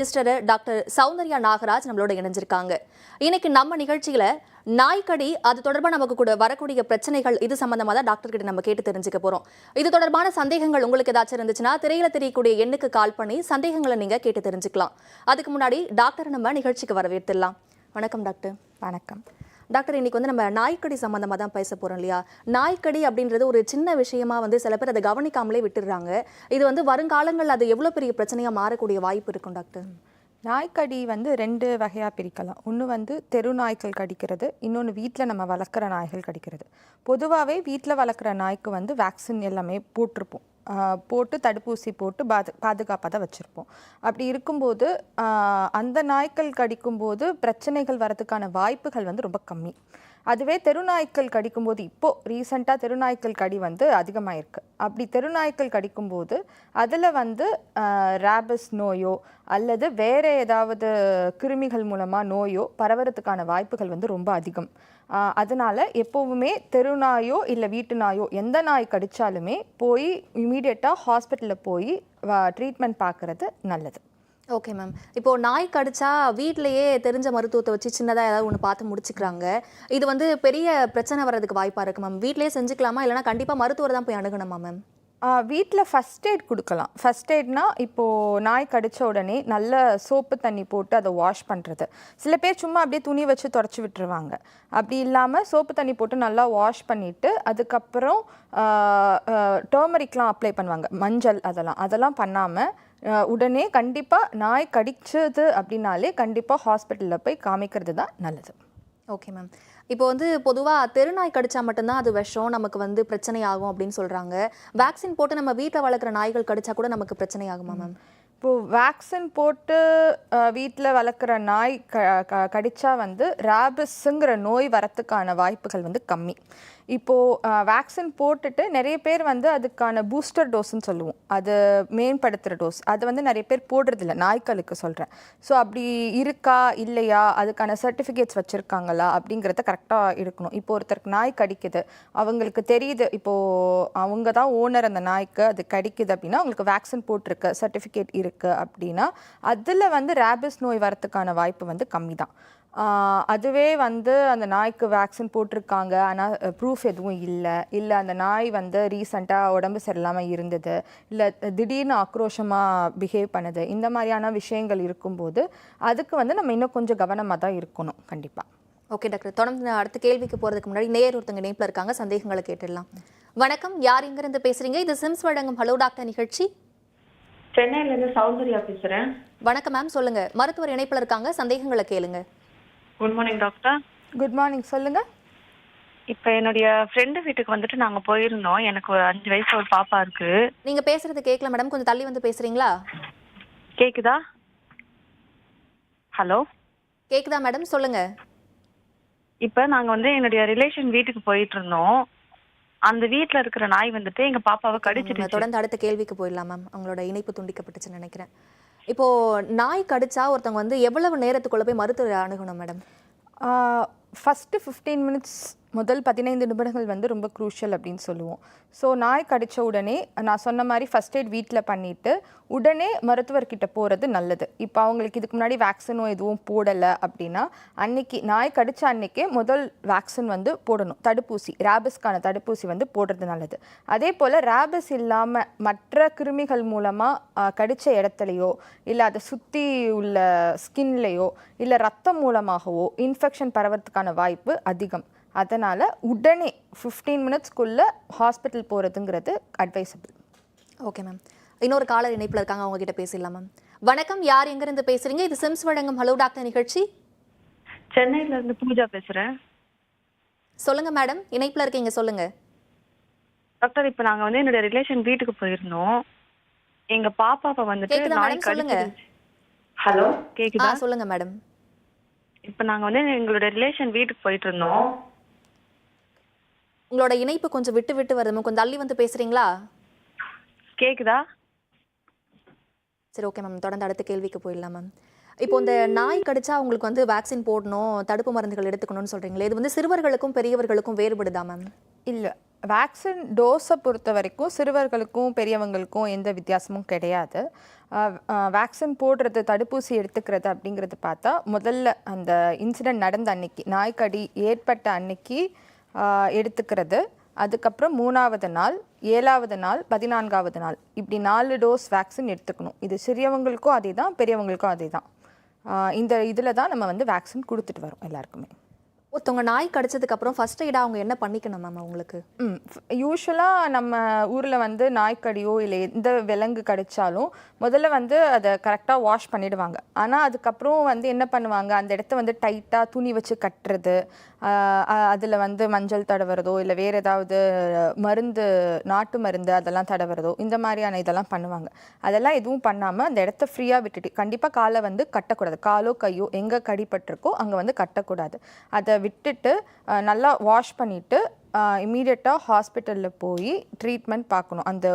Sister doctor Soundarya Nagaraj நம்மளோட இணைஞ்சிருக்காங்க. இன்னைக்கு நம்ம நிகழ்ச்சியில நாய்க்கடி அது தொடர்பாக நமக்கு கூட வரக்கூடிய பிரச்சனைகள் இது சம்பந்தமாக தான் டாக்டர் கிட்ட நம்ம கேட்டு தெரிஞ்சுக்க போறோம். இது தொடர்பான சந்தேகங்கள் உங்களுக்கு ஏதாச்சும் இருந்துச்சுன்னா திரையில தெரியக்கூடிய எண்ணுக்கு கால் பண்ணி சந்தேகங்களை நீங்க கேட்டு தெரிஞ்சுக்கலாம். அதுக்கு முன்னாடி டாக்டர் நம்ம நிகழ்ச்சிக்கு வரவேற்றுலாம் வணக்கம் டாக்டர். வணக்கம். டாக்டர் இன்னைக்கு வந்து நம்ம நாய்க்கடி சம்மந்தமாக தான் பேச போகிறோம் இல்லையா? நாய்க்கடி அப்படின்றது ஒரு சின்ன விஷயமா வந்து சில பேர் அதை கவனிக்காமலே விட்டுடுறாங்க. இது வந்து வருங்காலங்கள் அது எவ்வளோ பெரிய பிரச்சனையாக மாறக்கூடிய வாய்ப்பு இருக்கும் டாக்டர்? நாய்க்கடி வந்து ரெண்டு வகையாக பிரிக்கலாம். ஒன்று வந்து தெரு நாய்கள் கடிக்கிறது இன்னொன்று வீட்டில் நம்ம வளர்க்குற நாய்கள் கடிக்கிறது. பொதுவாகவே வீட்டில் வளர்க்குற நாய்க்கு வந்து வேக்சின் எல்லாமே போட்டிருப்போம். போட்டு தடுப்பூசி போட்டு பாது பாதுகாப்பாக தான் வச்சுருப்போம். அப்படி இருக்கும்போது அந்த நாய்க்கள் கடிக்கும்போது பிரச்சனைகள் வரதுக்கான வாய்ப்புகள் வந்து ரொம்ப கம்மி. அதுவே தெருநாய்க்கள் கடிக்கும்போது இப்போது ரீசெண்டாக தெருநாய்க்கள் கடி வந்து அதிகமாயிருக்கு. அப்படி தெருநாய்க்கள் கடிக்கும்போது அதில் வந்து ரேபஸ் நோயோ அல்லது வேறு ஏதாவது கிருமிகள் மூலமாக நோயோ பரவறதுக்கான வாய்ப்புகள் வந்து ரொம்ப அதிகம். அதனால் எப்போவுமே தெருநாயோ இல்லை வீட்டு நாயோ எந்த நாய் கடித்தாலுமே போய் இமீடியட்டாக ஹாஸ்பிட்டலில் போய் ட்ரீட்மெண்ட் பார்க்குறது நல்லது. ஓகே மேம் இப்போ நாய் கடிச்சா வீட்லயே தெரிஞ்ச மருத்துவத்தை வச்சு சின்னதா ஏதாவது ஒன்று பார்த்து முடிச்சுக்கிறாங்க. இது வந்து பெரிய பிரச்சனை வர்றதுக்கு வாய்ப்பா இருக்கு மேம் வீட்லயே செஞ்சுக்கலாமா? இல்லைன்னா கண்டிப்பா மருத்துவர் தான் போய் அணுகணுமா மேம் வீட்டில் ஃபஸ்ட் எய்ட் கொடுக்கலாம். ஃபஸ்ட் எய்ட்னா இப்போது நாய் கடித்த உடனே நல்ல சோப்பு தண்ணி போட்டு அதை வாஷ் பண்ணுறது சில பேர் சும்மா அப்படியே துணி வச்சு தொடச்சி விட்டுருவாங்க. அப்படி இல்லாமல் சோப்பு தண்ணி போட்டு நல்லா வாஷ் பண்ணிவிட்டு அதுக்கப்புறம் டர்மரிக்லாம் அப்ளை பண்ணுவாங்க. மஞ்சள் அதெல்லாம். அதெல்லாம் பண்ணாமல் உடனே கண்டிப்பாக நாய் கடிச்சது அப்படின்னாலே கண்டிப்பாக ஹாஸ்பிட்டலில் போய் காமிக்கிறது தான் நல்லது. Okay ma'am. இப்போ வந்து பொதுவா தெருநாய் கடிச்சா மட்டும்தான் அது விஷம் நமக்கு வந்து பிரச்சனை ஆகும் அப்படின்னு சொல்றாங்க. வேக்சின் போட்டு நம்ம வீட்டில் வளர்க்குற நாய்கள் கடிச்சா கூட நமக்கு பிரச்சனை ஆகுமா மேம்? இப்போது வேக்சின் போட்டு வீட்டில் வளர்க்குற நாய் க க கடிச்சா வந்து ரேபிஸுங்கிற நோய் வரத்துக்கான வாய்ப்புகள் வந்து கம்மி. இப்போது வேக்சின் போட்டுட்டு நிறைய பேர் வந்து அதுக்கான பூஸ்டர் டோஸ்ன்னு சொல்லுவோம். அது மேம்படுத்துகிற டோஸ் அது வந்து நிறைய பேர் போடுறதில்ல. நாய்க்களுக்கு சொல்கிறேன் ஸோ அப்படி இருக்கா? இல்லையா? அதுக்கான சர்டிஃபிகேட்ஸ் வச்சுருக்காங்களா? அப்படிங்கிறத கரெக்டாக இருக்கணும் இப்போ ஒருத்தருக்கு நாய் கடிக்குது. அவங்களுக்கு தெரியுது. இப்போது அவங்க தான் ஓனர் அந்த நாய்க்கு அது கடிக்குது அப்படின்னா அவங்களுக்கு வேக்சின் போட்டிருக்கு சர்டிஃபிகேட் இருக்குது அப்படின்னா அதில் வந்து ரேபிஸ் நோய் வரத்துக்கான வாய்ப்பு வந்து கம்மி தான் அதுவே வந்து அந்த நாய்க்கு வேக்சின் போட்டிருக்காங்க. ஆனால் ப்ரூஃப் எதுவும் இல்லை. இல்லை அந்த நாய் வந்து ரீசண்டாக உடம்பு சரியில்லாமல் இருந்தது. இல்லை திடீர்னு ஆக்ரோஷமாக பிஹேவ் பண்ணுது. இந்த மாதிரியான விஷயங்கள் இருக்கும்போது அதுக்கு வந்து நம்ம இன்னும் கொஞ்சம் கவனமாக தான் இருக்கணும். கண்டிப்பாக ஓகே டாக்டர். தொடர்ந்து நான் அடுத்த கேள்விக்கு போறதுக்கு முன்னாடி நேர் ஒருத்தங்க இணைப்பில் இருக்காங்க. சந்தேகங்களை கேட்டுடலாம். வணக்கம். யார் இங்கிருந்து பேசுறீங்க? இது சிம்ஸ் வழங்கும் ஹலோ டாக்டர் நிகழ்ச்சி. சென்னையில இருந்து சௌந்தர்யா பேசுறேன். வணக்கம் மேம் சொல்லுங்க. மருத்துவர் இணைப்பில் இருக்காங்க. சந்தேகங்களை கேளுங்க. Good morning doctor good morning சொல்லுங்கள் இப்போ என்னுடைய ஃப்ரெண்டு வீட்டுக்கு வந்துட்டு நாங்க போயிருந்தோம். எனக்கு ஒரு அஞ்சு வயசு ஒரு பாப்பா இருக்கு. நீங்க பேசுறது கேட்கல மேடம். கொஞ்சம் தள்ளி வந்து பேசுறீங்களா? கேக்குதா? ஹலோ? கேக்குதா மேடம்? சொல்லுங்க. இப்போ நாங்க வந்து என்னுடைய ரிலேஷன் வீட்டுக்கு போயிட்டு இருந்தோம் அந்த வீட்ல இருக்கிற நாய் வந்துட்டு எங்க பாப்பாவை கடிச்சிருச்சு தொடர்ந்து அடுத்த கேள்விக்கு போயிடலாம் மேம். அவங்களோட இணைப்பு துண்டிக்கப்பட்டுச்சுன்னு நினைக்கிறேன். இப்போ நாய் கடிச்சா ஒருத்தவங்க வந்து எவ்வளவு நேரத்துக்குள்ள போய் மருத்துவரை அணுகணும் மேடம்? ஃபஸ்ட்டு ஃபிஃப்டீன் மினிட்ஸ் முதல் பதினைந்து நிமிடங்கள் வந்து ரொம்ப க்ரூஷியல் அப்படின்னு சொல்லுவோம். ஸோ நாய் கடித்த உடனே நான் சொன்ன மாதிரி ஃபஸ்ட் எய்ட் வீட்டில் பண்ணிவிட்டு உடனே மருத்துவர்கிட்ட போகிறது நல்லது. இப்போ அவங்களுக்கு இதுக்கு முன்னாடி வேக்சினோ எதுவும் போடலை அப்படின்னா அன்னைக்கு நாய் கடித்த அன்னைக்கே முதல் வேக்சின் வந்து போடணும். தடுப்பூசி ரேபிஸ்க்கான தடுப்பூசி வந்து போடுறது நல்லது. அதே போல் ரேபிஸ் இல்லாமல் மற்ற கிருமிகள் மூலமாக கடித்த இடத்துலையோ இல்லை அதை சுற்றி உள்ள ஸ்கின்லேயோ இல்லை ரத்தம் மூலமாகவோ இன்ஃபெக்ஷன் பரவறதுக்கான வாய்ப்பு அதிகம். அதனால் உடனே ஃபிஃப்டீன் மினிட்ஸ்க்குள்ளே ஹாஸ்பிட்டல் போகிறதுங்கிறது அட்வைசபிள் ஓகே மேம் இன்னொரு காலர் இணைப்பில் இருக்காங்க அவங்க கிட்ட பேசிடலாம் மேம் வணக்கம் யார் எங்கிருந்து பேசுறீங்க? இது சிம்ஸ் வழங்கும் ஹலோ டாக்டர் நிகழ்ச்சி. சென்னையில இருந்து பூஜா பேசுறேன். சொல்லுங்க மேடம் இணைப்பில் இருக்கீங்க சொல்லுங்க. டாக்டர் இப்போ நாங்க வந்து என்னுடைய ரிலேஷன் வீட்டுக்கு போயிருந்தோம். எங்க பாப்பாவை வந்துட்டு நாய் மேடம்? சொல்லுங்க. ஹலோ கேக்குதா? சொல்லுங்க மேடம் இப்போ நாங்க வந்து எங்களுடைய ரிலேஷன் வீட்டுக்கு போயிட்டு இருந்தோம். உங்களோட இணைப்பு கொஞ்சம் விட்டு விட்டு வருது. மேம் கொஞ்சம் தள்ளி வந்து பேசுறீங்களா? கேக்குதா? சரி ஓகே மேம். தொடர்ந்து அடுத்த கேள்விக்கு போயிடலாம் மேம். இப்போ இந்த நாய் கடிச்சா அவங்களுக்கு வந்து வேக்சின் போடணும் தடுப்பு மருந்துகள் எடுத்துக்கணும்னு சொல்றீங்களே இது வந்து சிறுவர்களுக்கும் பெரியவர்களுக்கும் வேறுபடுதா மேம்? இல்லை வேக்சின் டோஸை பொறுத்த வரைக்கும் சிறுவர்களுக்கும் பெரியவங்களுக்கும் எந்த வித்தியாசமும் கிடையாது. வேக்சின் போடுறது தடுப்பூசி எடுத்துக்கிறது அப்படிங்கிறது பார்த்தா முதல்ல அந்த இன்சிடெண்ட் நடந்த அன்னைக்கு நாய்க்கடி ஏற்பட்ட அன்னைக்கு எடுத்துக்கிறது. அதுக்கப்புறம் மூணாவது நாள் ஏழாவது நாள் பதினான்காவது நாள். இப்படி நாலு டோஸ் வேக்சின் எடுத்துக்கணும். இது சிறியவங்களுக்கும் அதே தான் பெரியவங்களுக்கும் அதே தான் இந்த இதில் தான் நம்ம வந்து வேக்சின் கொடுத்துட்டு வரோம் எல்லாருக்குமே. ஒருத்தவங்க நாய் கடிச்சதுக்கு அப்புறம் ஃபர்ஸ்ட் எய்டா அவங்க என்ன பண்ணிக்கணும் மேம் அவங்களுக்கு? ம் யூஸ்வலாக நம்ம ஊரில் வந்து நாய்க்கடியோ இல்லை எந்த விலங்கு கடிச்சாலும் முதல்ல வந்து அதை கரெக்டாக வாஷ் பண்ணிடுவாங்க. ஆனால் அதுக்கப்புறம் வந்து என்ன பண்ணுவாங்க? அந்த இடத்த வந்து டைட்டாக துணி வச்சு கட்டுறது அதில் வந்து மஞ்சள் தடவுறதோ இல்லை வேறு ஏதாவது மருந்து நாட்டு மருந்து அதெல்லாம் தடவுறதோ இந்த மாதிரியான இதெல்லாம் பண்ணுவாங்க. அதெல்லாம் எதுவும் பண்ணாமல் அந்த இடத்த ஃப்ரீயாக விட்டுட்டு கண்டிப்பாக காலை வந்து கட்டக்கூடாது. காலோ கையோ எங்கே கடிப்பட்டிருக்கோ அங்கே வந்து கட்டக்கூடாது. அதை விட்டுட்டு நல்லா வாஷ் பண்ணிவிட்டு இமீடியட்டாக ஹாஸ்பிட்டலில் போய் ட்ரீட்மெண்ட் பார்க்கணும் அந்த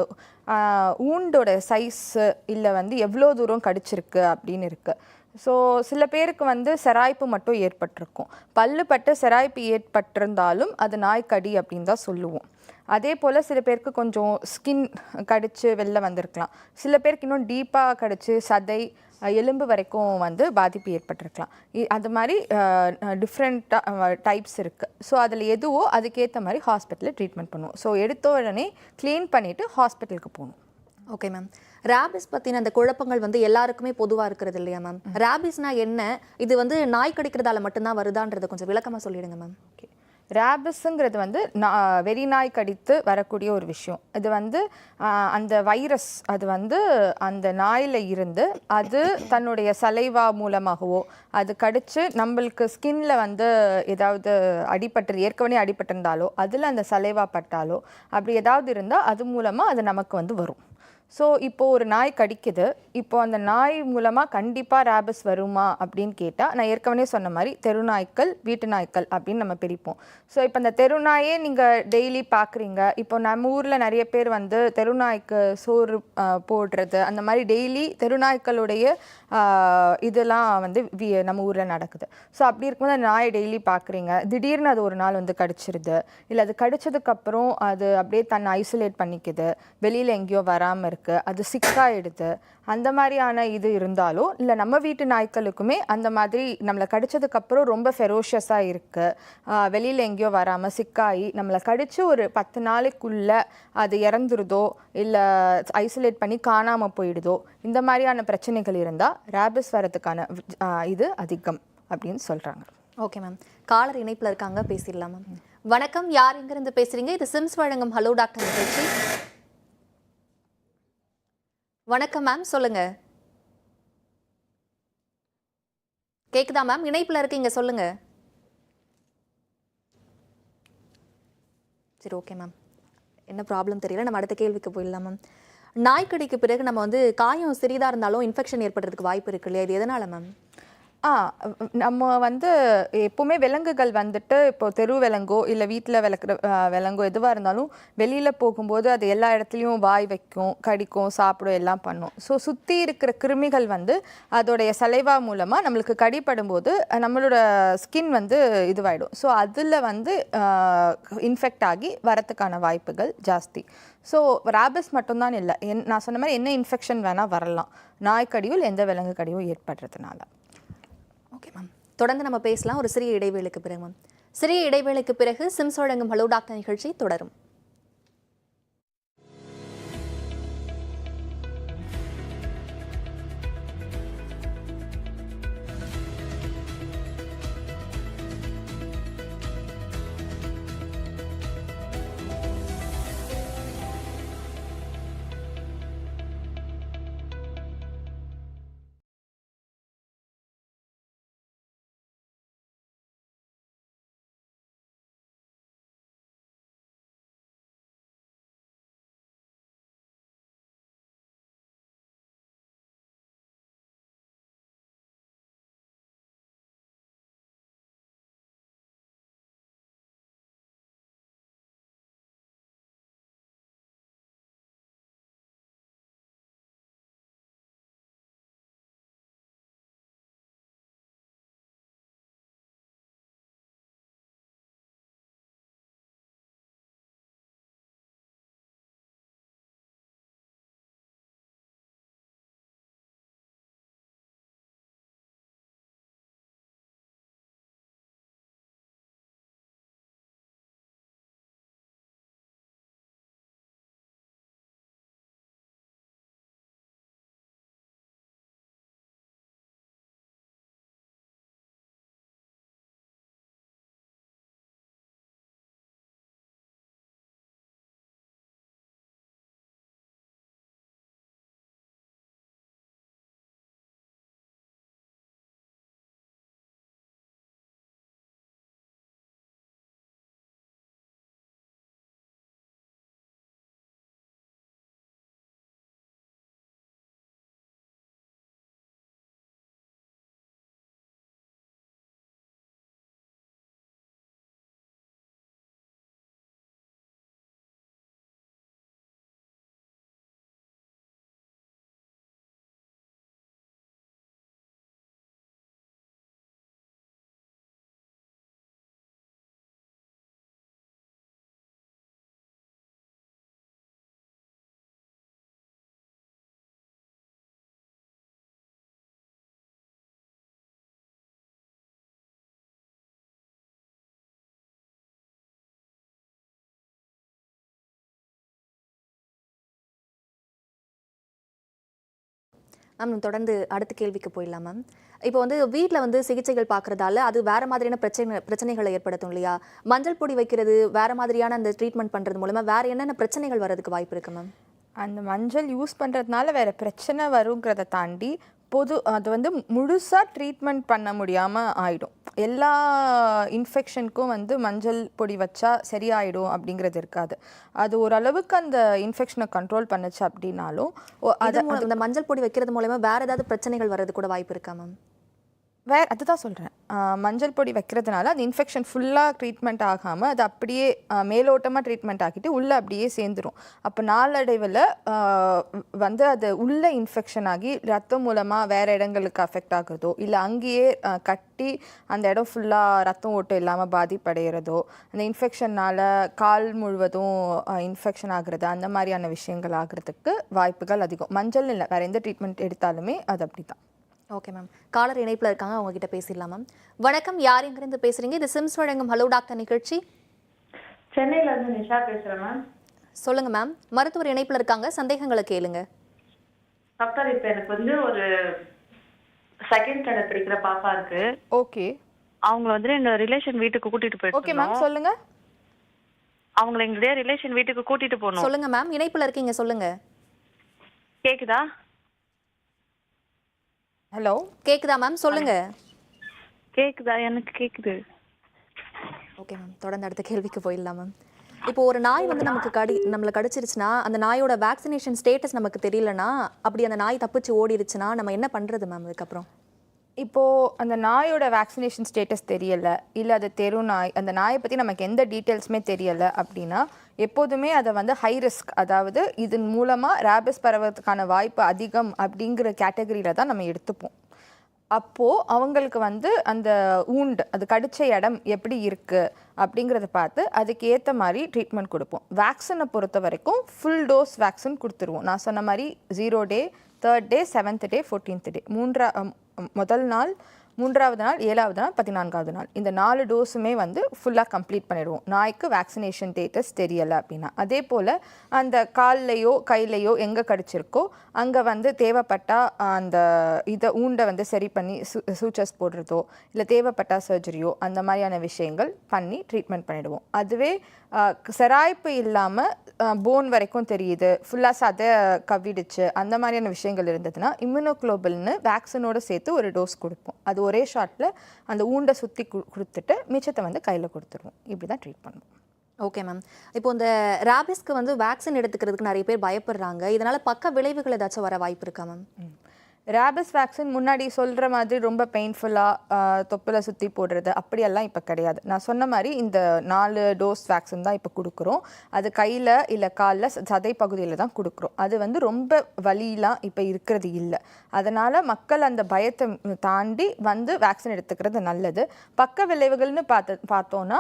ஊண்டோட சைஸு இல்லை வந்து எவ்வளோ தூரம் கடிச்சிருக்கு அப்படின்னு இருக்குது ஸோ சில பேருக்கு வந்து செராய்ப்பு மட்டும் ஏற்பட்டிருக்கும். பல்லு செராய்ப்பு ஏற்பட்டிருந்தாலும் அது நாய்க்கடி அப்படின்னு தான் சொல்லுவோம். அதே போல் சில பேருக்கு கொஞ்சம் ஸ்கின் கடிச்சு வெளில வந்திருக்கலாம். சில பேருக்கு இன்னும் டீப்பாக கடிச்சு சதை எலும்பு வரைக்கும் வந்து பாதிப்பு ஏற்பட்டிருக்கலாம். இ- அது மாதிரி டிஃப்ரெண்ட்டாக டைப்ஸ் இருக்குது ஸோ அதில் எதுவோ அதுக்கேற்ற மாதிரி ஹாஸ்பிட்டலில் ட்ரீட்மெண்ட் பண்ணுவோம். ஸோ எடுத்த உடனே க்ளீன் பண்ணிவிட்டு ஹாஸ்பிட்டலுக்கு போகணும். ஓகே மேம் ரேபிஸ் பத்தின அந்த குழப்பங்கள் வந்து எல்லாருக்குமே பொதுவா இருக்கிறது இல்லையா மேம் ரேபிஸ்னா என்ன? இது வந்து நாய் கடிக்கிறதால மட்டும்தான் வருதான்றதை கொஞ்சம் விளக்கமா சொல்லிடுங்க மேம் ஓகே ரேபிஸுங்கிறது வந்து வெறி நாய் கடித்து வரக்கூடிய ஒரு விஷயம். இது வந்து அந்த வைரஸ் அது வந்து அந்த நாயில் இருந்து அது தன்னுடைய சலைவா மூலமாகவோ அது கடிச்சு நம்மளுக்கு ஸ்கின்ல வந்து ஏதாவது அடிபட்டு ஏற்கனவே அடிபட்டிருந்தாலோ அதில் அந்த சலைவா பட்டாலோ அப்படி ஏதாவது இருந்தால் அது மூலமாக அது நமக்கு வந்து வரும். ஸோ இப்போ ஒரு நாய் கடிக்குது. இப்போ அந்த நாய் மூலமாக கண்டிப்பாக ரேபிஸ் வருமா அப்படின்னு கேட்டால் நான் ஏற்கனவே சொன்ன மாதிரி தெரு நாய்க்கள் வீட்டு நாய்க்கள் அப்படின்னு நம்ம பிரிப்போம். ஸோ இப்போ அந்த தெரு நாயே நீங்கள் டெய்லி பார்க்குறீங்க இப்போ நம்ம ஊரில் நிறைய பேர் வந்து தெரு நாய்க்கு சோறு போடுறது அந்த மாதிரி டெய்லி தெரு நாய்க்களுடைய இதெல்லாம் வந்து வி- நம்ம ஊரில் நடக்குது. ஸோ அப்படி இருக்கும்போது அந்த நாயை டெய்லி பார்க்குறீங்க திடீர்னு அது ஒரு நாள் வந்து கடிச்சிருது. இல்லை அது கடிச்சதுக்கப்புறம் அது அப்படியே தன்னை ஐசோலேட் பண்ணிக்குது. வெளியில் எங்கேயோ வராமல் இருக்குது அது சிக்காயிடுது அந்த மாதிரியான இது இருந்தாலும் இல்லை நம்ம வீட்டு நாய்க்களுக்குமே அந்த மாதிரி நம்மளை கடிச்சதுக்கப்புறம் ரொம்ப ஃபெரோஷியஸாக இருக்குது வெளியில் எங்கேயோ வராமல் சிக்காயி நம்மளை கடித்து ஒரு பத்து நாளைக்குள்ளே அது இறந்துருதோ இல்லை ஐசோலேட் பண்ணி காணாமல் போயிடுதோ இந்த மாதிரியான பிரச்சனைகள் இருந்தால் ரேபிஸ் வரதுக்கான இது அதிகம் அப்படின்னு சொல்கிறாங்க ஓகே மேம் காலர் இணைப்புல இருக்காங்க பேசிடலாம் மேம் வணக்கம். யார் எங்கிருந்து பேசுறீங்க? இது சிம்ஸ் வழங்கும் ஹலோ டாக்டர் நிகழ்ச்சி. வணக்கம் மேம் சொல்லுங்க. கேக்குதா மேம் இணைப்புல இருக்கீங்க சொல்லுங்க. சரி ஓகே மேம் என்ன ப்ராப்ளம் தெரியல. நம்ம அடுத்த கேள்விக்கு போயிடலாம் மேம் நாய்க்கடிக்கு பிறகு நம்ம வந்து காயம் சிறிதாக இருந்தாலும் இன்ஃபெக்ஷன் ஏற்படுறதுக்கு வாய்ப்பு இருக்கு இல்லையா? இது எதனால மேம் ஆ நம்ம வந்து எப்போவுமே விலங்குகள் வந்துட்டு இப்போ தெரு விலங்கோ இல்லை வீட்டில் விளக்குற விலங்கோ எதுவாக இருந்தாலும் வெளியில் போகும்போது அது எல்லா இடத்துலையும் வாய் வைக்கும் கடிக்கும் சாப்பிடும் எல்லாம் பண்ணும். ஸோ சுற்றி இருக்கிற கிருமிகள் வந்து அதோடைய சலைவா மூலமாக நம்மளுக்கு கடிப்படும் போது நம்மளோட ஸ்கின் வந்து இதுவாயிடும். ஸோ அதில் வந்து இன்ஃபெக்ட் ஆகி வரத்துக்கான வாய்ப்புகள் ஜாஸ்தி. ஸோ ராபிஸ் மட்டும்தான் இல்லை. என் நான் சொன்ன மாதிரி என்ன இன்ஃபெக்ஷன் வேணால் வரலாம். நாய்க்கடியோ எந்த விலங்கு கடியும் ஏற்படுறதுனால. ஓகே மேம் தொடர்ந்து நம்ம பேசலாம் ஒரு சிறிய இடைவேளைக்கு பிறகு மேம் சிறிய இடைவேளைக்கு பிறகு சிம்ஸ் வழங்கும் ஹலோ டாக்டர் நிகழ்ச்சி தொடரும். மேம் தொடர்ந்து அடுத்த கேள்விக்கு போயிடலாம் மேம். இப்போ வந்து வீட்டில் வந்து சிகிச்சைகள் பார்க்குறதால அது வேறு மாதிரியான பிரச்சனை பிரச்சனைகளை ஏற்படுத்தும் இல்லையா? மஞ்சள் பொடி வைக்கிறது வேற மாதிரியான அந்த ட்ரீட்மெண்ட் பண்ணுறது மூலமாக வேறு என்னென்ன பிரச்சனைகள் வர்றதுக்கு வாய்ப்பு இருக்குது மேம்? அந்த மஞ்சள் யூஸ் பண்ணுறதுனால வேறு பிரச்சனை வருங்கிறத தாண்டி பொது அது வந்து முழுசாக ட்ரீட்மெண்ட் பண்ண முடியாமல் ஆயிடும். எல்லா இன்ஃபெக்ஷனுக்கும் வந்து மஞ்சள் பொடி வச்சா சரியாயிடும் அப்படிங்கிறது இருக்காது. அது ஓரளவுக்கு அந்த இன்ஃபெக்ஷனை கண்ட்ரோல் பண்ணுச்சு அப்படின்னாலும் அது இந்த மஞ்சள் பொடி வைக்கிறது மூலமா வேற ஏதாவது பிரச்சனைகள் வர்றது கூட வாய்ப்பு இருக்கா மேம் வேற அதுதான் சொல்கிறேன் மஞ்சள் பொடி வைக்கிறதுனால அந்த இன்ஃபெக்ஷன் ஃபுல்லாக ட்ரீட்மெண்ட் ஆகாமல் அது அப்படியே மேலோட்டமாக ட்ரீட்மெண்ட் ஆக்கிட்டு உள்ளே அப்படியே சேர்ந்துரும். அப்போ நாளடைவில் வந்து அது உள்ளே இன்ஃபெக்ஷன் ஆகி ரத்தம் மூலமாக வேறு இடங்களுக்கு அஃபெக்ட் ஆகுறதோ இல்லை அங்கேயே கட்டி அந்த இடம் ஃபுல்லாக ரத்தம் ஓட்டம் இல்லாமல் பாதிப்படைகிறதோ அந்த இன்ஃபெக்ஷனால் கால் முழுவதும் இன்ஃபெக்ஷன் ஆகுறது அந்த மாதிரியான விஷயங்கள் ஆகிறதுக்கு வாய்ப்புகள் அதிகம். மஞ்சள் இல்லை வேறு எந்த ட்ரீட்மெண்ட் எடுத்தாலுமே அது அப்படி தான் ஓகே மேம் காலர் இணைப்புல இருக்காங்க அவங்க கிட்ட பேசிடலாம் மேம் வணக்கம் யார் எங்கிருந்து பேசுறீங்க? இது சிம்ஸ் வழங்கும் ஹலோ டாக்டர் நிகழ்ச்சி. சென்னையில இருந்து நிஷா பேசுறேன் மேம் சொல்லுங்க மேம் மருத்துவர் இணைப்புல இருக்காங்க சந்தேகங்களை கேளுங்க. டாக்டர் இப்ப எனக்கு வந்து ஒரு செகண்ட் ஸ்டாண்டர்ட் படிக்கிற பாப்பா இருக்கு. ஓகே அவங்கள வந்து எங்க ரிலேஷன் வீட்டுக்கு கூட்டிட்டு ஓகே போயிட்டு மேம் சொல்லுங்க. அவங்கள எங்களுடைய ரிலேஷன் வீட்டுக்கு கூட்டிட்டு போகணும். சொல்லுங்க மேம் இணைப்புல இருக்கீங்க சொல்லுங்க. கேக்குதா? ஹலோ? கேக்குதா மேம்? சொல்லுங்க. கேக்குதா? எனக்கு கேக்குது. Okay ma'am. தொடர்ந்து அடுத்த கேள்விக்கு போயிடலாம் மேம். இப்போ ஒரு நாய் வந்து நமக்கு கடி நம்மளை கடிச்சிருச்சுன்னா அந்த நாயோட வேக்சினேஷன் ஸ்டேட்டஸ் நமக்கு தெரியலனா அப்படி அந்த நாய் தப்பிச்சு ஓடிடுச்சுன்னா நம்ம என்ன பண்றது மேம் அதுக்கப்புறம் இப்போ அந்த நாயோட வேக்சினேஷன் ஸ்டேட்டஸ் தெரியல இல்லை அது தெரு நாய் அந்த நாயை பற்றி நமக்கு எந்த டீட்டெயில்ஸுமே தெரியல அப்படின்னா எப்போதுமே அதை வந்து ஹை ரிஸ்க் அதாவது இதன் மூலமாக ரேபிஸ் பரவதுக்கான வாய்ப்பு அதிகம் அப்படிங்கிற கேட்டகரியில் தான் நம்ம எடுத்துப்போம். அப்போது அவங்களுக்கு வந்து அந்த ஊண்டு அது கடித்த இடம் எப்படி இருக்குது அப்படிங்கிறத பார்த்து அதுக்கு ஏற்ற மாதிரி ட்ரீட்மெண்ட் கொடுப்போம். வேக்சினை பொறுத்த வரைக்கும் ஃபுல் டோஸ் வேக்சின் கொடுத்துருவோம். நான் சொன்ன மாதிரி zero day third day seventh day fourteenth day மூன்றா முதல் நாள் மூன்றாவது நாள் ஏழாவது நாள் பதினான்காவது நாள். இந்த நாலு டோஸுமே வந்து ஃபுல்லாக கம்ப்ளீட் பண்ணிடுவோம். நாய்க்கு வேக்சினேஷன் டேட்டஸ் தெரியலை அப்படின்னா. அதே போல் அந்த கால்லையோ கையிலையோ எங்கே கடிச்சிருக்கோ அங்கே வந்து தேவைப்பட்டால் அந்த இதை ஊண்டை வந்து சரி பண்ணி சூ சூச்சர்ஸ் போடுறதோ இல்லை தேவைப்பட்டா சர்ஜரியோ அந்த மாதிரியான விஷயங்கள் பண்ணி ட்ரீட்மெண்ட் பண்ணிடுவோம். அதுவே செராய்ப்பு இல்லாமல் போன் வரைக்கும் தெரியுது. ஃபுல்லாக சதை கவ்விடுச்சு அந்த மாதிரியான விஷயங்கள் இருந்ததுன்னா இம்யூனோக்ளோபல்னு வேக்சினோடு சேர்த்து ஒரு டோஸ் கொடுப்போம். அது ஒரே ஷாட்டில் அந்த ஊண்டை சுற்றி கொடுத்துட்டு மிச்சத்தை வந்து கையில் கொடுத்துருவோம். இப்படி தான் ட்ரீட் பண்ணுவோம். ஓகே மேம் இப்போ இந்த ரேபிஸ்க்கு வந்து வேக்சின் எடுத்துக்கிறதுக்கு நிறைய பேர் பயப்படுறாங்க. இதனால பக்க விளைவுகள் ஏதாச்சும் வர வாய்ப்பு இருக்கா மேம் ரேபிஸ் வேக்சின் முன்னாடி சொல்கிற மாதிரி ரொம்ப பெயின்ஃபுல்லாக தொப்பில் சுற்றி போடுறது அப்படியெல்லாம் இப்போ கிடையாது. நான் சொன்ன மாதிரி இந்த நாலு டோஸ் வேக்சின் தான் இப்போ கொடுக்குறோம். அது கையில் இல்லை காலில் சதை பகுதியில் தான் கொடுக்குறோம். அது வந்து ரொம்ப வலியெலாம் இப்போ இருக்கிறது இல்லை. அதனால் மக்கள் அந்த பயத்தை தாண்டி வந்து வேக்சின் எடுத்துக்கிறது நல்லது. பக்க விளைவுகள்னு பார்த்து பார்த்தோன்னா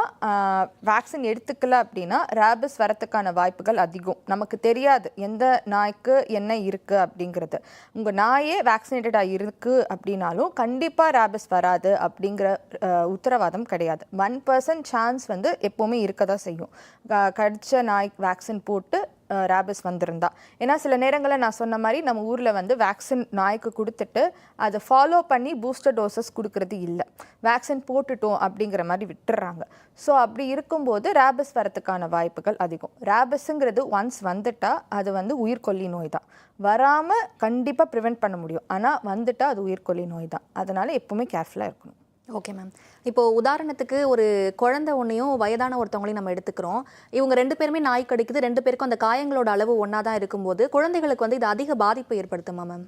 வேக்சின் எடுத்துக்கல அப்படின்னா ரேபிஸ் வரத்துக்கான வாய்ப்புகள் அதிகம். நமக்கு தெரியாது எந்த நாய்க்கு என்ன இருக்குது அப்படிங்கிறது. உங்கள் நாயே வேக்சினேட்டடாக இருக்குது அப்படின்னாலும் கண்டிப்பாக ரேபிஸ் வராது அப்படிங்கிற உத்தரவாதம் கிடையாது. ஒன் பர்சன்ட் சான்ஸ் வந்து எப்போவுமே இருக்க தான் செய்யும். க- கடிச்ச நாய் வேக்சின் போட்டு ரேபிஸ் வந்திருந்தா. ஏன்னா சில நேரங்களில் நான் சொன்ன மாதிரி நம்ம ஊரில் வந்து வேக்சின் நாய்க்கு கொடுத்துட்டு அதை ஃபாலோ பண்ணி பூஸ்டர் டோசஸ் கொடுக்கறது இல்லை. வேக்சின் போட்டுட்டோம் அப்படிங்கிற மாதிரி விட்டுறாங்க. ஸோ அப்படி இருக்கும்போது ரேபிஸ் வரத்துக்கான வாய்ப்புகள் அதிகம். ரேபிஸுங்கிறது ஒன்ஸ் வந்துட்டால் அது வந்து உயிர்கொல்லி நோய் தான். வராமல் கண்டிப்பாக ப்ரிவெண்ட் பண்ண முடியும். ஆனால் வந்துட்டால் அது உயிர்கொல்லி நோய் தான். அதனால் எப்பவுமே கேர்ஃபுல்லாக இருக்கணும். Okay ma'am. இப்போ உதாரணத்துக்கு ஒரு குழந்தை ஒன்றையும் வயதான ஒருத்தவங்களையும் நம்ம எடுத்துக்கிறோம். இவங்க ரெண்டு பேருமே நாய் கடிக்குது ரெண்டு பேருக்கும் அந்த காயங்களோட அளவு ஒன்றா தான் இருக்கும்போது குழந்தைகளுக்கு வந்து இது அதிக பாதிப்பு ஏற்படுத்துமா மேம்?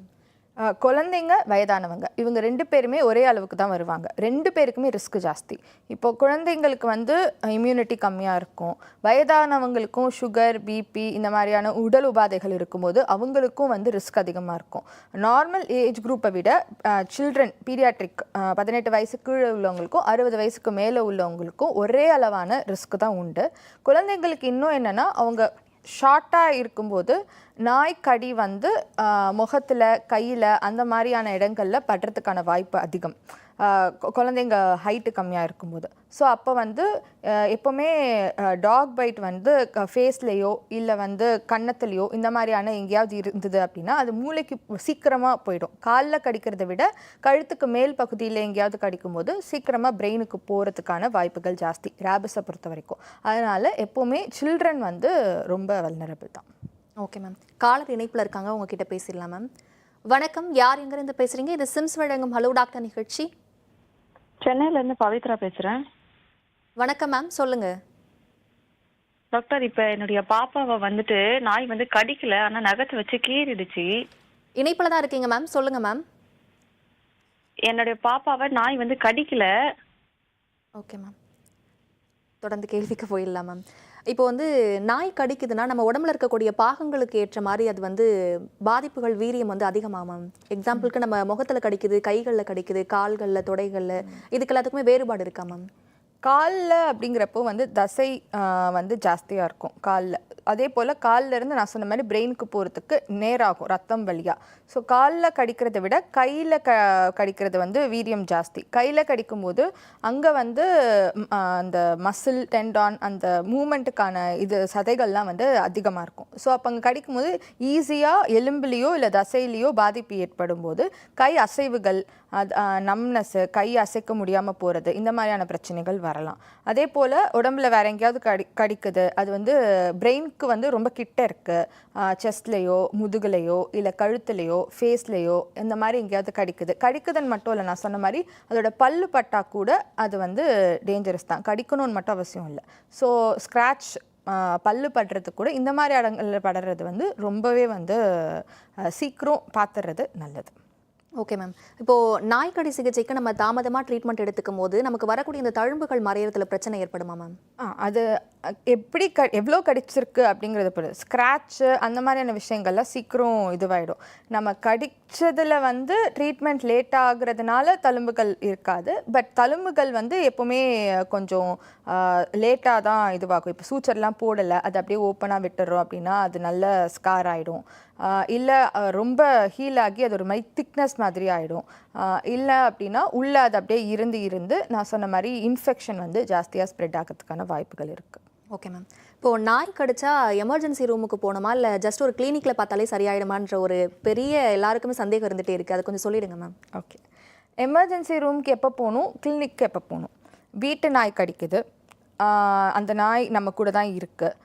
குழந்தைங்க வயதானவங்க. இவங்க ரெண்டு பேருமே ஒரே அளவுக்கு தான் வருவாங்க. ரெண்டு பேருக்குமே ரிஸ்க் ஜாஸ்தி. இப்போ குழந்தைங்களுக்கு வந்து இம்யூனிட்டி கம்மியாக இருக்கும். வயதானவங்களுக்கும் சுகர் பிபி இந்த மாதிரியான உடல் உபாதைகள் இருக்கும்போது அவங்களுக்கும் வந்து ரிஸ்க் அதிகமாக இருக்கும். நார்மல் ஏஜ் குரூப்பை விட சில்ட்ரன் பீடியாட்ரிக் பதினெட்டு வயசு கீழே உள்ளவங்களுக்கும் அறுபது வயசுக்கு மேலே உள்ளவங்களுக்கும் ஒரே அளவான ரிஸ்க் தான் உண்டு. குழந்தைங்களுக்கு இன்னும் என்னென்னா அவங்க ஷார்ட்டாக இருக்கும்போது நாய் கடி வந்து முகத்தில் கையில் அந்த மாதிரியான இடங்களில் படுறதுக்கான வாய்ப்பு அதிகம். குழந்தைங்க ஹைட்டு கம்மியாக இருக்கும்போது. ஸோ அப்போ வந்து எப்போவுமே டாக் பைட் வந்து ஃபேஸ்லேயோ இல்லை வந்து கன்னத்துலேயோ இந்த மாதிரியான எங்கேயாவது இருந்தது அப்படின்னா அது மூளைக்கு சீக்கிரமாக போயிடும். காலில் கடிக்கிறத விட கழுத்துக்கு மேல் பகுதியில் எங்கேயாவது கடிக்கும்போது சீக்கிரமாக பிரெயினுக்கு போகிறதுக்கான வாய்ப்புகள் ஜாஸ்தி ரேபிஸை பொறுத்த வரைக்கும். அதனால் எப்போவுமே சில்ட்ரன் வந்து ரொம்ப வல்னரபிள் தான். ஓகே மேம் காலர் இணைப்புல இருக்காங்க உங்ககிட்ட பேசிடலாம் மேம் வணக்கம். யார் எங்கிருந்து பேசுறீங்க? இது சிம்ஸ் வழங்கும் ஹலோ டாக்டர் நிகழ்ச்சி. சென்னையில இருந்து பவித்ரா பேசுறேன். வணக்கம் மேம் சொல்லுங்க. டாக்டர் இப்ப என்னுடைய பாப்பாவை வந்துட்டு நாய் வந்து கடிக்கல ஆனா நகத்தை வச்சு கீறிடுச்சு. இணைப்புல தான் இருக்கீங்க மேம் சொல்லுங்க மேம் என்னுடைய பாப்பாவை நாய் வந்து கடிக்கல. ஓகே மேம் தொடர்ந்து கேள்விக்கு போயிடலாம் மேம் இப்போ வந்து நாய் கடிக்குதுன்னா நம்ம உடம்புல இருக்கக்கூடிய பாகங்களுக்கு ஏற்ற மாதிரி அது வந்து பாதிப்புகள் வீரியம் வந்து அதிகமாக மேம் எக்ஸாம்பிளுக்கு நம்ம முகத்துல கடிக்குது கைகளில் கடிக்குது கால்களில் தொடைகளில் இதுக்கு எல்லாத்துக்குமே வேறுபாடு இருக்கா மேம் காலில் அப்படிங்கிறப்போ வந்து தசை வந்து ஜாஸ்தியாக இருக்கும். காலில். அதே போல் காலில் இருந்து நான் சொன்ன மாதிரி பிரெயினுக்கு போகிறதுக்கு நேராகும் ரத்தம் வழியாக ஸோ காலில் கடிக்கிறதை விட கையில் க கடிக்கிறது வந்து வீரியம் ஜாஸ்தி. கையில் கடிக்கும்போது அங்கே வந்து அந்த மசில் டெண்டான் அந்த மூமெண்ட்டுக்கான இது சதைகள்லாம் வந்து அதிகமாக இருக்கும். ஸோ அப்போ அங்கே கடிக்கும்போது ஈஸியாக எலும்புலேயோ இல்லை தசையிலையோ பாதிப்பு ஏற்படும் போது கை அசைவுகள் அது நம்னஸ் கை அசைக்க முடியாமல் போகிறது இந்த மாதிரியான பிரச்சனைகள் வரலாம். அதே போல் உடம்புல வேற எங்கேயாவது கடி கடிக்குது அது வந்து பிரெயினுக்கு வந்து ரொம்ப கிட்ட இருக்குது செஸ்ட்லேயோ முதுகுலையோ இல்லை கழுத்துலையோ ஃபேஸ்லேயோ இந்த மாதிரி எங்கேயாவது கடிக்குது. கடிக்குதுன்னு மட்டும் இல்லை நான் சொன்ன மாதிரி அதோட பல்லு பட்டா கூட அது வந்து டேஞ்சரஸ் தான். கடிக்கணும்னு மட்டும் அவசியம் இல்லை. ஸோ ஸ்க்ராட்ச் பல்லு படுறது கூட இந்த மாதிரி இடங்களில் படுறது வந்து ரொம்பவே வந்து சீக்கிரம் பார்த்துறது நல்லது. ஓகே மேம் இப்போ நாய்க்கடி சிகிச்சைக்கு நம்ம தாமதமாக ட்ரீட்மெண்ட் எடுத்துக்கும் போது நமக்கு வரக்கூடிய இந்த தழும்புகள் மறையறதுல பிரச்சனை ஏற்படுமா மேம் ஆ அது எப்படி க எவ்வளோ கடிச்சிருக்கு அப்படிங்கிறது பொறுத்து. ஸ்க்ராட்சு அந்த மாதிரியான விஷயங்கள்லாம் சீக்கிரம் இதுவாகிடும் நம்ம கடிச்சதில் வந்து ட்ரீட்மெண்ட் லேட் ஆகுறதுனால தழும்புகள் இருக்காது. பட் தழும்புகள் வந்து எப்போவுமே கொஞ்சம் லேட்டாக தான் இதுவாகும். இப்போ சூச்சர்லாம் போடலை. அது அப்படியே ஓப்பனாக விட்டுறோம் அப்படின்னா அது நல்ல ஸ்கார் ஆகிடும் இல்லை ரொம்ப ஹீல் ஆகி அது ஒரு மாதிரி திக்னஸ் மாதிரி ஆகிடும் இல்லை அப்படின்னா உள்ளே அது அப்படியே இருந்து இருந்து நான் சொன்ன மாதிரி இன்ஃபெக்ஷன் வந்து ஜாஸ்தியாக ஸ்ப்ரெட் ஆகிறதுக்கான வாய்ப்புகள் இருக்குது ஓகே மேம் இப்போ நாய் கடிச்சா எமர்ஜென்சி ரூமுக்கு போகணுமா? இல்லை ஜஸ்ட் ஒரு கிளினிக்ல பார்த்தாலே சரியாயிடுமான்ற ஒரு பெரிய எல்லாருக்குமே சந்தேகம் இருந்துட்டே இருக்கு. அதை கொஞ்சம் சொல்லிடுங்க மேம் ஓகே எமர்ஜென்சி ரூம்க்கு எப்போ போகணும்? கிளினிக்கு எப்போ போகணும்? வீட்டு நாய் கடிக்குது. அந்த நாய் நம்ம கூட தான் இருக்குது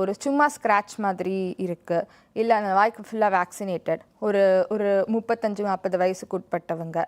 ஒரு சும்மா ஸ்க்ராட்ச் மாதிரி இருக்குது இல்லை அந்த நாய்க்கு ஃபுல்லாக வேக்சினேட்டட் ஒரு ஒரு முப்பத்தஞ்சு நாற்பது வயசுக்கு உட்பட்டவங்க.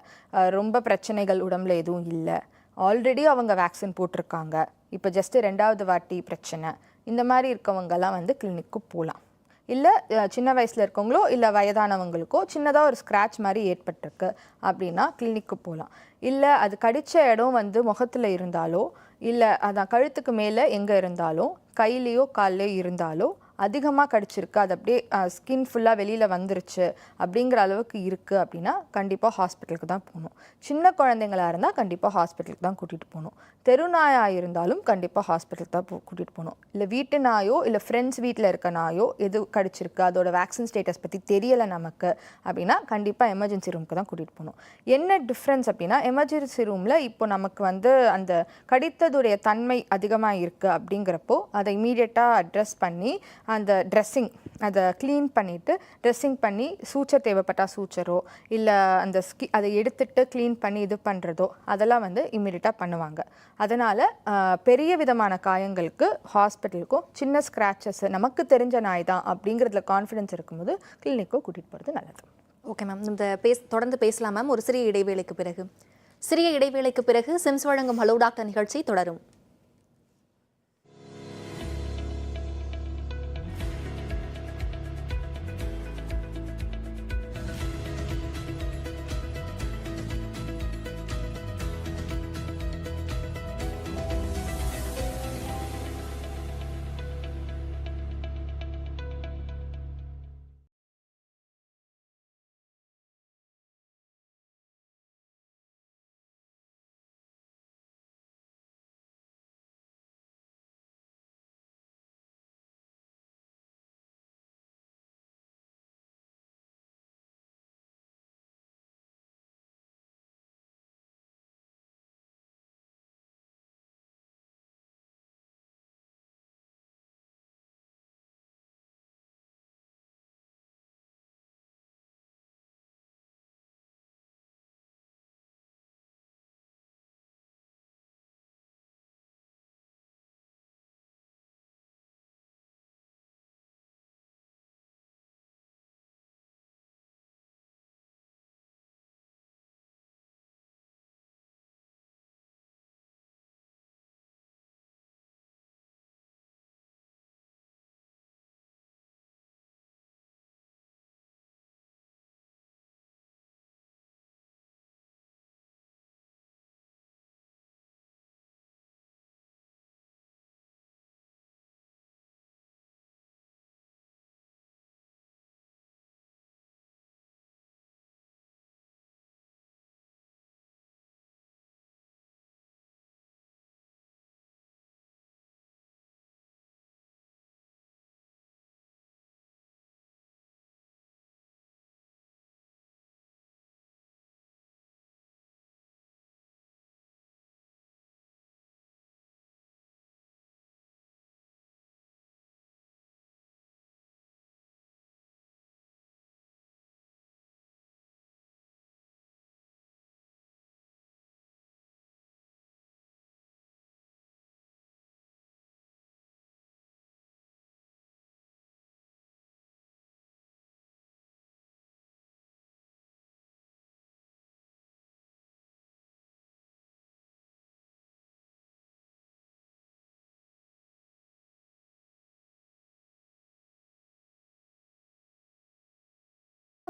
ரொம்ப பிரச்சனைகள் உடம்புல எதுவும் இல்லை. ஆல்ரெடி அவங்க வேக்சின் போட்டிருக்காங்க. இப்போ ஜஸ்ட்டு ரெண்டாவது வாட்டி பிரச்சனை. இந்த மாதிரி இருக்கவங்கெல்லாம் வந்து கிளினிக்கு போகலாம் இல்லை சின்ன வயசில் இருக்கவங்களோ இல்லை வயதானவங்களுக்கோ சின்னதாக ஒரு ஸ்க்ராட்ச் மாதிரி ஏற்பட்டிருக்கு. அப்படின்னா கிளினிக்கு போகலாம் இல்லை அது கடித்த இடம் வந்து முகத்தில் இருந்தாலோ இல்லை அதான் கழுத்துக்கு மேலே எங்கே இருந்தாலும் கையிலையோ கால்லையோ இருந்தாலோ அதிகமாக கடிச்சிருக்கு. அது அப்படியே ஸ்கின் ஃபுல்லாக வெளியில் வந்துருச்சு. அப்படிங்கிற அளவுக்கு இருக்குது அப்படின்னா கண்டிப்பாக ஹாஸ்பிட்டலுக்கு தான் போகணும். சின்ன குழந்தைங்களா இருந்தால் கண்டிப்பாக ஹாஸ்பிட்டலுக்கு தான் கூட்டிகிட்டு போகணும். தெருநாயாக இருந்தாலும் கண்டிப்பாக ஹாஸ்பிட்டலுக்கு தான் போ கூட்டிகிட்டு போகணும். இல்லை வீட்டு நாயோ இல்லை ஃப்ரெண்ட்ஸ் வீட்டில் இருக்க நாயோ எது கடிச்சிருக்கு அதோட வேக்சின் ஸ்டேட்டஸ் பற்றி தெரியலை நமக்கு அப்படின்னா கண்டிப்பாக எமர்ஜென்சி ரூமுக்கு தான் கூட்டிகிட்டு போகணும். என்ன டிஃப்ரென்ஸ் அப்படின்னா எமர்ஜென்சி ரூமில் இப்போ நமக்கு வந்து அந்த கடித்ததுடைய தன்மை அதிகமாக இருக்குது அப்படிங்கிறப்போ அதை இமீடியட்டாக அட்ரஸ் பண்ணி அந்த ட்ரெஸ்ஸிங் அதை க்ளீன் பண்ணிவிட்டு ட்ரெஸ்ஸிங் பண்ணி சூச்சர் தேவைப்பட்டால் சூச்சரோ இல்லை அந்த ஸ்கி அதை எடுத்துட்டு க்ளீன் பண்ணி இது பண்ணுறதோ அதெல்லாம் வந்து இம்மிடியட்டாக பண்ணுவாங்க. அதனால் பெரிய விதமான காயங்களுக்கு ஹாஸ்பிட்டலுக்கும் சின்ன ஸ்க்ராச்சஸ் நமக்கு தெரிஞ்ச நாய் தான் அப்படிங்கிறதுல கான்ஃபிடென்ஸ் இருக்கும்போது கிளினிக்கோ கூட்டிகிட்டு போகிறது நல்லது. ஓகே மேம் இந்த பேஸ் தொடர்ந்து பேசலாம் மேம் ஒரு சிறிய இடைவேளைக்கு பிறகு. சிறிய இடைவேளைக்கு பிறகு சிம்ஸ் வழங்கும் ஹலோ டாக்டர் நிகழ்ச்சி தொடரும்.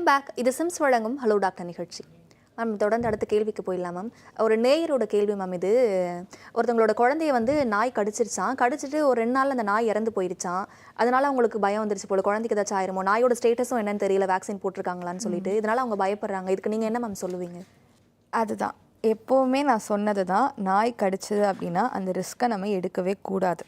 பேக் இது சிம்ஸ் வழங்கும் ஹலோ டாக்டர் நிகழ்ச்சி. மேம் தொடர்ந்து அடுத்த கேள்விக்கு போயிடலாம் மேம் ஒரு நேயரோட கேள்வி மேம் இது. ஒருத்தவங்களோட குழந்தைய வந்து நாய் கடிச்சிருச்சான் கடிச்சிட்டு ஒரு ரெண்டு நாள்ல அந்த நாய் இறந்து போயிருச்சான் அதனால அவங்களுக்கு பயம் வந்துருச்சு போல. குழந்தைக்கு ஏதாச்சும் ஆயிருமோ? நாயோட ஸ்டேட்டஸும் என்னன்னு தெரியல. வேக்சின் போட்டிருக்காங்களான்னு சொல்லிட்டு. இதனால அவங்க பயப்படுறாங்க. இதுக்கு நீங்க என்ன மேம் சொல்லுவீங்க? அதுதான். எப்போவுமே நான் சொன்னது தான் நாய் கடிச்சது அப்படின்னா அந்த ரிஸ்க்கை நம்ம எடுக்கவே கூடாது.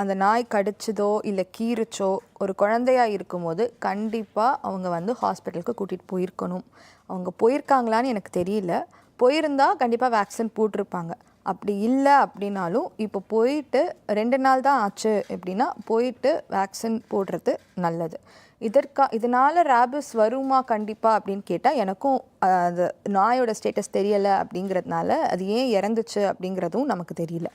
அந்த நாய் கடிச்சதோ இல்லை கீறுச்சோ ஒரு குழந்தையாக இருக்கும்போது கண்டிப்பாக அவங்க வந்து ஹாஸ்பிட்டலுக்கு கூட்டிகிட்டு போயிருக்கணும். அவங்க போயிருக்காங்களான்னு எனக்கு தெரியல. போயிருந்தா கண்டிப்பாக வேக்சின் போட்டிருப்பாங்க. அப்படி இல்லை அப்படின்னாலும் இப்போ போயிட்டு ரெண்டு நாள் தான் ஆச்சு அப்படின்னா போயிட்டு வேக்சின் போடுறது நல்லது. இதற்கா இதனால் ரேபிஸ் வருமா கண்டிப்பாக அப்படின்னு கேட்டால் எனக்கும் அது நாயோட ஸ்டேட்டஸ் தெரியலை அப்படிங்கிறதுனால அது ஏன் இறந்துச்சு அப்படிங்கிறதும் நமக்கு தெரியல.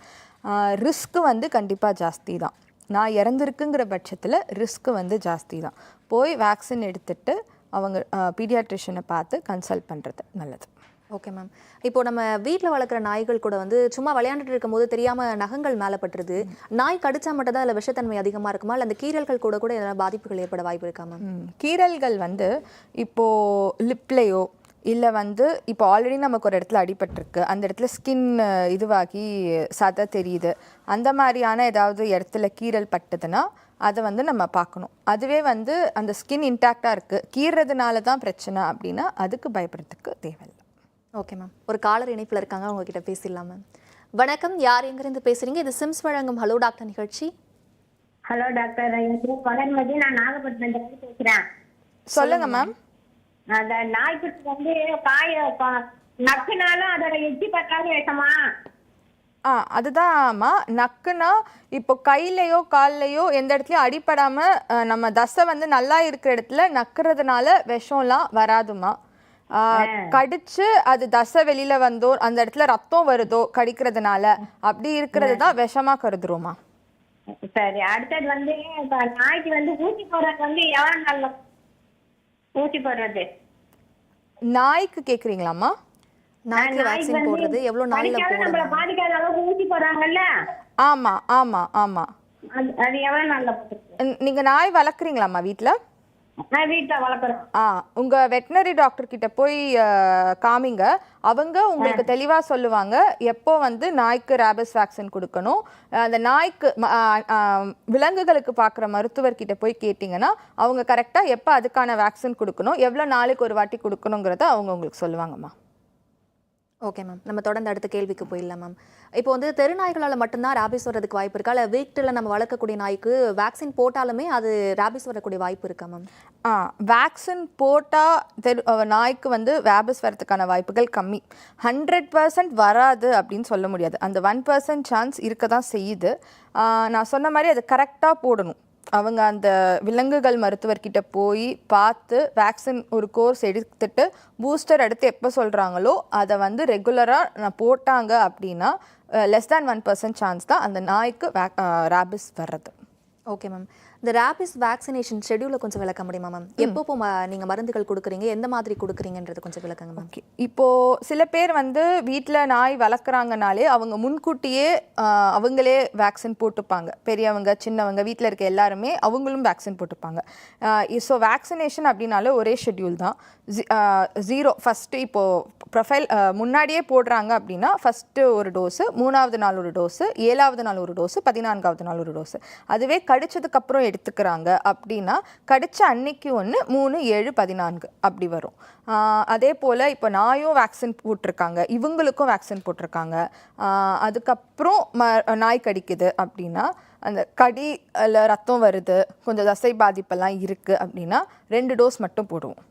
ரிஸ்க்கு வந்து கண்டிப்பாக ஜாஸ்தி தான் நான் இறந்துருக்குங்கிற பட்சத்தில் ரிஸ்க்கு வந்து ஜாஸ்தி தான் போய் வேக்சின் எடுத்துட்டு அவங்க பீடியாட்ரிஷனை பார்த்து கன்சல்ட் பண்ணுறது நல்லது. ஓகே மேம் இப்போ நம்ம வீட்டில் வளர்க்குற நாய்கள் கூட வந்து சும்மா விளையாண்டுட்டு இருக்கும்போது தெரியாம நகங்கள் மேலே பட்டுருது நாய் கடிச்சா மட்டும் தான் அதில் விஷத்தன்மை அதிகமாக இருக்குமா? இல்லை அந்த கீரல்கள் கூட கூட எதனா பாதிப்புகள் ஏற்பட வாய்ப்பு இருக்கா மேம் ம், கீறல்கள் வந்து இப்போது லிப்லேயோ இல்லை வந்து இப்போ ஆல்ரெடி நமக்கு ஒரு இடத்துல அடிபட்டிருக்கு. அந்த இடத்துல ஸ்கின் இதுவாகி சதை தெரியுது. அந்த மாதிரியான ஏதாவது இடத்துல கீறல் பட்டுதுன்னா அதை வந்து நம்ம பார்க்கணும். அதுவே வந்து அந்த ஸ்கின் இன்டாக்டாக இருக்குது கீறதுனால தான் பிரச்சனை அப்படின்னா அதுக்கு பயப்படுறதுக்கு தேவையில்லை. ஓகே மேம் ஒரு காலர் இணைப்பில் இருக்காங்க அவங்க கிட்ட பேசிடலாம் மேம் வணக்கம். யார் எங்கிருந்து பேசுறீங்க? இது சிம்ஸ் வழங்கும் ஹலோ டாக்டர் நிகழ்ச்சி. ஹலோ டாக்டர் நான் நாகப்பட்டினத்துல பேசுறேன். சொல்லுங்கள் மேம் அந்த நாய்க்குட்டி வந்து காய நக்குனாலும் அதோட எச்சி பட்டாலும் விஷமா? ஆ அதுதான்மா நக்குனா இப்போ கையிலையோ கால்லையோ எந்த இடத்துலையும் அடிபடாமல் நம்ம தசை வந்து நல்லா இருக்கிற இடத்துல நக்குறதுனால விஷம்லாம் வராதுமா கடிச்சு அது தசை வெளியில வந்தோ அந்த இடத்துல ரத்தம் வருதோ கடிக்கிறதுனால அப்படி இருக்கிறது தான் விஷமா கருதுறோமா சரி அடுத்தது வந்து நாய்க்கு வந்து ஊசி போடுறது வந்து எவ்வளவு நாள் ஊசி போடுறது. நாய்க்கு கேக்குறீங்களாம்மா? நாய்க்கு வேக்சின் போடுறது. எவ்வளோ நாளில் போடணும் பாதிக்காத அளவுக்கு ஊசி போடுறாங்கல்ல? ஆமா ஆமா ஆமா. அது எவ்வளவு நாள்ல நீங்க நாய் வளர்க்குறீங்களாம்மா வீட்ல? உங்க வெட்டினரி டாக்டர் கிட்ட போய் காமிங்க. அவங்க உங்களுக்கு தெளிவா சொல்லுவாங்க எப்போ வந்து நாய்க்கு ரேபிஸ் வேக்சின் கொடுக்கணும். அந்த நாய்க்கு விலங்குகளுக்கு பார்க்குற மருத்துவர்கிட்ட போய் கேட்டிங்கன்னா அவங்க கரெக்டாக எப்போ அதுக்கான வேக்சின் கொடுக்கணும் எவ்வளோ நாளைக்கு ஒரு வாட்டி கொடுக்கணுங்கிறத அவங்க உங்களுக்கு சொல்லுவாங்கம்மா. ஓகே மேம் நம்ம தொடர்ந்து அடுத்த கேள்விக்கு போயிடலாம் மேம் இப்போ வந்து தெருநாய்களால் மட்டும்தான் ரேபிஸ் வர்றதுக்கு வாய்ப்பு இருக்கா? இல்லை வீட்டில் நம்ம வளர்க்கக்கூடிய நாய்க்கு வேக்சின் போட்டாலுமே அது ரேபிஸ் வரக்கூடிய வாய்ப்பு இருக்கா மேம் ஆ வேக்சின் போட்டால் தெரு நாய்க்கு வந்து ரேபிஸ் வரதுக்கான வாய்ப்புகள் கம்மி. ஹண்ட்ரட் பர்சன்ட் வராது அப்படின்னு சொல்ல முடியாது. அந்த ஒன் பர்சன்ட் சான்ஸ் இருக்க தான் செய்யுது நான் சொன்ன மாதிரி அது கரெக்டாக போடணும். அவங்க அந்த விலங்குகள் மருத்துவர்கிட்ட போய் பார்த்து வேக்சின் ஒரு கோர்ஸ் எடுத்துட்டு பூஸ்டர் எடுத்து எப்போ சொல்கிறாங்களோ அதை வந்து ரெகுலராக நான் போட்டாங்க அப்படின்னா less than one percent chance தான் அந்த நாய்க்கு வேக் ரேபிஸ் வர்றது. ஓகே மேம் இந்த ரேபிஸ் வேக்சினேஷன் ஷெடியூலை கொஞ்சம் விளக்க முடியுமா மேம் எப்போ நீங்கள் மருந்துகள் கொடுக்குறீங்க? எந்த மாதிரி கொடுக்குறீங்கன்றது கொஞ்சம் விளக்குங்க மேம் இப்போ சில பேர் வந்து வீட்டில் நாய் வளர்க்குறாங்கனாலே அவங்க முன்கூட்டியே அவங்களே வேக்சின் போட்டுப்பாங்க. பெரியவங்க சின்னவங்க வீட்டில் இருக்க எல்லாருமே அவங்களும் வேக்சின் போட்டுப்பாங்க. ஸோ வேக்சினேஷன் அப்படின்னாலே ஒரே ஷெட்யூல் தான். ஜீரோ ஃபஸ்ட்டு இப்போது ப்ரொஃபைல் முன்னாடியே போடுறாங்க அப்படின்னா ஃபஸ்ட்டு ஒரு டோஸு மூணாவது நாள் ஒரு டோஸு ஏழாவது நாள் ஒரு டோஸு பதினான்காவது நாள் ஒரு டோஸு அதுவே கடிச்சதுக்கப்புறம் எடுத்துக்கிறாங்க அப்படின்னா கடித்த அன்னைக்கு ஒன்று மூணு ஏழு பதினான்கு அப்படி வரும். அதே போல் இப்போ நாயும் வேக்சின் போட்டிருக்காங்க இவங்களுக்கும் வேக்சின் போட்டிருக்காங்க. அதுக்கப்புறம் ம நாய் கடிக்குது அப்படின்னா அந்த கடி ரத்தம் வருது கொஞ்சம் தசை பாதிப்பெல்லாம் இருக்குது அப்படின்னா ரெண்டு டோஸ் மட்டும் போடுவோம்.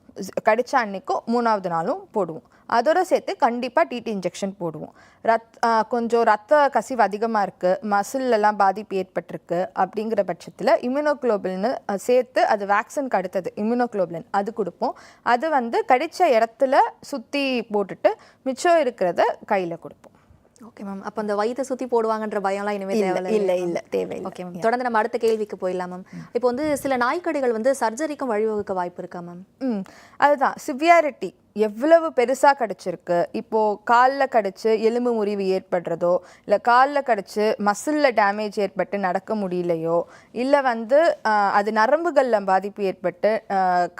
கடித்த அன்னைக்கும் மூணாவது நாளும் போடுவோம். அதோட சேர்த்து கண்டிப்பாக டிடி இன்ஜெக்ஷன் போடுவோம். ரத் கொஞ்சம் ரத்த கசிவு அதிகமாக இருக்குது மசில்லாம் பாதிப்பு ஏற்பட்டிருக்கு அப்படிங்கிற பட்சத்தில் இம்யூனோக்ளோபின்னு சேர்த்து அது வேக்சினுக்கு அடுத்தது இம்யூனோக்ளோபின் அது கொடுப்போம். அது வந்து கடித்த இடத்துல சுற்றி போட்டுட்டு மிச்சம் இருக்கிறத கையில் கொடுப்போம். ஓகே மேம் அப்போ அந்த வயித்தை சுற்றி போடுவாங்கன்ற பயம்லாம் இனிமேல் தேவையில்லை. இல்ல, இல்ல, தேவையில்லை. ஓகே மேம் தொடர்ந்து நம்ம அடுத்த கேள்விக்கு போயிடலாம் மேம் இப்போ வந்து சில நாய்க்கடிகள் வந்து சர்ஜரிக்கும் வழிவகுக்க வாய்ப்பு இருக்கா மேம் ம். அதுதான். சிவியாரிட்டி. எவ்வளவு பெருசாக கடிச்சிருக்கு? இப்போது காலில் கடிச்சு எலும்பு முறிவு ஏற்படுறதோ இல்லை காலில் கடிச்சு மசிலில் டேமேஜ் ஏற்பட்டு நடக்க முடியலையோ இல்லை வந்து அது நரம்புகளில் பாதிப்பு ஏற்பட்டு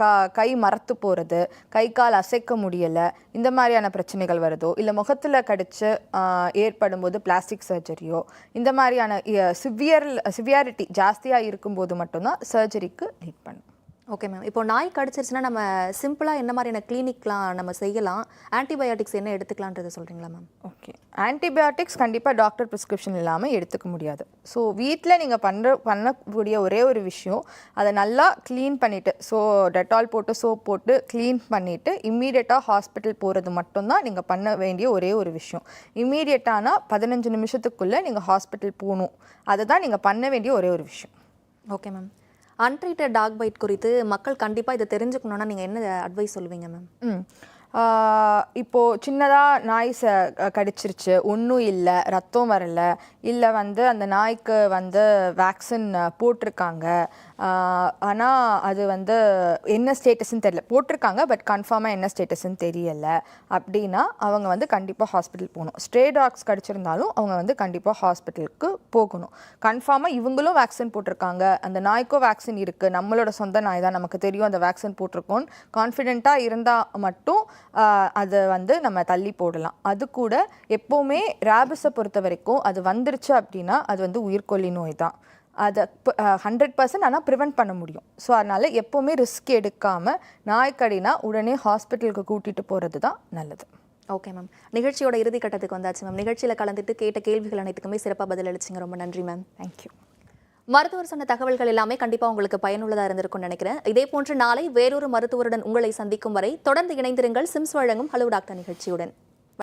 கா கை மறத்து போகிறது கை கால் அசைக்க முடியலை இந்த மாதிரியான பிரச்சனைகள் வருதோ இல்லை முகத்தில் கடிச்சு ஏற்படும்போது ஏற்படும் போது பிளாஸ்டிக் சர்ஜரியோ இந்த மாதிரியான சிவியர் சிவியாரிட்டி ஜாஸ்தியாக இருக்கும்போது மட்டும்தான் சர்ஜரிக்கு லீட் பண்ணும். ஓகே மேம் இப்போ நாய் கடிச்சிருச்சுன்னா நம்ம சிம்பிளாக என்ன மாதிரியான கிளினிக்லாம் நம்ம செய்யலாம்? ஆன்டிபயோட்டிக்ஸ் என்ன எடுத்துக்கலான்றதை சொல்கிறீங்களா மேம் ஓகே ஆன்டிபயோட்டிக்ஸ் கண்டிப்பாக டாக்டர் ப்ரிஸ்கிரிப்ஷன் இல்லாமல் எடுத்துக்க முடியாது. ஸோ வீட்டில் நீங்கள் பண்ணுற பண்ணக்கூடிய ஒரே ஒரு விஷயம் அதை நல்லா க்ளீன் பண்ணிவிட்டு ஸோ டெட்டால் போட்டு சோப் போட்டு க்ளீன் பண்ணிவிட்டு இம்மீடியட்டாக ஹாஸ்பிட்டல் போகிறது மட்டும்தான் நீங்கள் பண்ண வேண்டிய ஒரே ஒரு விஷயம். இம்மீடியட்டானா பதினஞ்சு நிமிஷத்துக்குள்ளே நீங்கள் ஹாஸ்பிட்டல் போகணும். அதை தான் நீங்கள் பண்ண வேண்டிய ஒரே ஒரு விஷயம். Okay ma'am untreated dog bite குறித்து மக்கள் கண்டிப்பாக இதை தெரிஞ்சுக்கணுன்னா நீங்கள் என்ன அட்வைஸ் சொல்லுவீங்க மேம் இப்போது இப்போ சின்னதாக நாய் ச கடிச்சிருச்சு. ஒன்றும் இல்லை. ரத்தம் வரல. இல்லை வந்து அந்த நாய்க்கு வந்து வேக்சின் போட்டிருக்காங்க. ஆனால் அது வந்து என்ன ஸ்டேட்டஸ்ன்னு தெரியல. போட்டிருக்காங்க பட் கன்ஃபார்மாக என்ன ஸ்டேட்டஸ்ன்னு தெரியலை. அப்படின்னா அவங்க வந்து கண்டிப்பாக ஹாஸ்பிட்டல் போகணும். ஸ்ட்ரே டாக்ஸ் கடிச்சிருந்தாலும் அவங்க வந்து கண்டிப்பாக ஹாஸ்பிட்டலுக்கு போகணும். கன்ஃபார்மாக இவங்களும் வேக்சின் போட்டிருக்காங்க. அந்த நாய்க்கும் வேக்சின் இருக்குது நம்மளோட சொந்த நாய் தான். நமக்கு தெரியும் அந்த வேக்சின் போட்டிருக்கோன்னு கான்ஃபிடென்ட்டாக இருந்தால் மட்டும் அதை வந்து நம்ம தள்ளி போடலாம். அது கூட எப்போவுமே ரேபிஸை பொறுத்த வரைக்கும் அது வந்துருச்சு அப்படின்னா அது வந்து உயிர்கொல்லி நோய் தான். அதை ஹண்ட்ரட் பர்சன்ட் ஆனால் ப்ரிவெண்ட் பண்ண முடியும். ஸோ அதனால் எப்போவுமே ரிஸ்க் எடுக்காமல் நாய்க்கடினா உடனே ஹாஸ்பிட்டலுக்கு கூட்டிகிட்டு போகிறது தான் நல்லது. ஓகே மேம் நிகழ்ச்சியோட இறுதி கட்டத்துக்கு வந்தாச்சு மேம் நிகழ்ச்சியில் கலந்துட்டு கேட்ட கேள்விகள் அனைத்துக்குமே சிறப்பாக பதில் அளிச்சிங்க. ரொம்ப நன்றி மேம் தேங்க்யூ மருத்துவர் சொன்ன தகவல்கள் எல்லாமே கண்டிப்பாக உங்களுக்கு பயனுள்ளதாக இருந்திருக்கும்னு நினைக்கிறேன். இதே போன்று நாளை வேறொரு மருத்துவருடன் உங்களை சந்திக்கும் வரை தொடர்ந்து இணைந்திருங்கள். சிம்ஸ் வழங்கும் ஹலோ டாக்டர் நிகழ்ச்சியுடன்.